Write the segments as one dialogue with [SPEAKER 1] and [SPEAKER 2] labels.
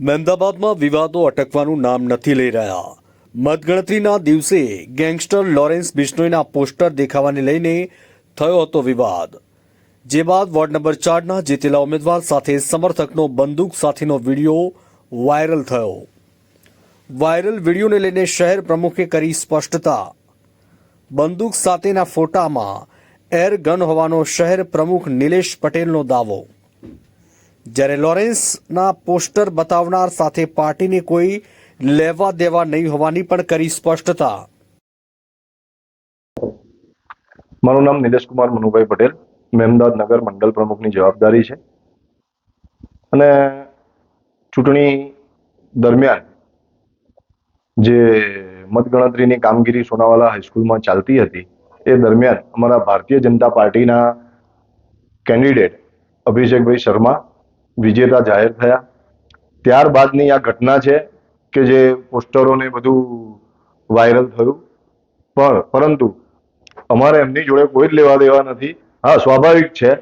[SPEAKER 1] મહેમદાબાદમાં વિવાદો અટકવાનું નામ નથી લઈ રહ્યા. મતગણતરીના દિવસે ગેંગસ્ટર લોરેન્સ બિશ્નોઈના પોસ્ટર દેખાવાને લઈને થયો હતો વિવાદ. જે બાદ વોર્ડ નંબર ચારના જીતેલા ઉમેદવાર સાથે સમર્થકનો બંદૂક સાથેનો વીડિયો વાયરલ થયો. વાયરલ વિડીયોને લઈને શહેર પ્રમુખે કરી સ્પષ્ટતા. બંદૂક સાથેના ફોટામાં એર ગન હોવાનો શહેર પ્રમુખ નિલેશ પટેલનો દાવો. જ્યારે લોરેન્સના પોસ્ટર બતાવનાર સાથે પાર્ટીને કોઈ લેવા દેવા નહીં હોવાની પણ કરી સ્પષ્ટતા.
[SPEAKER 2] મારું નામ નિલેશકુમાર મનુભાઈ પટેલ. મહેમદાદ નગર મંડળ પ્રમુખની જવાબદારી છે. અને ચૂંટણી દરમિયાન જે મતગણતરીની કામગીરી સોનાવાલા હાઈસ્કૂલમાં ચાલતી હતી, એ દરમિયાન અમારા ભારતીય જનતા પાર્ટીના કેન્ડિડેટ અભિષેકભાઈ શર્મા વિજેતા જાહેર થયા. ત્યારબાદની આ ઘટના છે કે જે પોસ્ટરોને બધું વાયરલ થયું. પણ, પરંતુ અમારે એમની જોડે કોઈ જ લેવા દેવા નથી. હા, સ્વાભાવિક છે.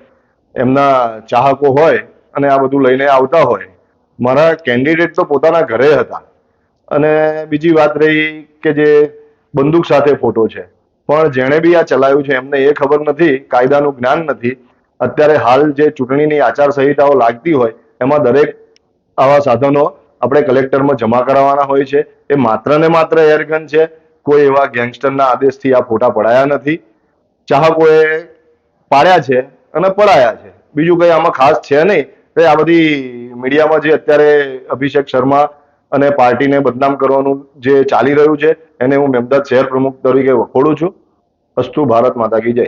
[SPEAKER 2] એમના ચાહકો હોય અને આ બધું લઈને આવતા હોય. મારા કેન્ડિડેટ તો પોતાના ઘરે હતા. અને બીજી વાત રહી કે જે બંદૂક સાથે ફોટો છે. પણ જેણે બી આ ચલાવ્યું છે, એમને એ ખબર નથી, કાયદાનું જ્ઞાન નથી. અત્યારે હાલ જે ચૂંટણીની આચારસંહિતાઓ લાગતી હોય, એમાં દરેક આવા સાધનો આપણે કલેક્ટરમાં જમા કરાવવાના હોય છે. એ માત્ર ને માત્ર એરગન છે. કોઈ એવા ગેંગસ્ટરના આદેશથી આ ફોટા પડાયા નથી. ચાહકોએ પાડ્યા છે અને પડાયા છે. બીજું કંઈ આમાં ખાસ છે નહીં. તો આ બધી મીડિયામાં જે અત્યારે અભિષેક શર્મા અને પાર્ટીને બદનામ કરવાનું જે ચાલી રહ્યું છે, એને હું મેમદાદ શહેર પ્રમુખ તરીકે વખોડું છું. અસ્તુ ભારત માતા કી જય.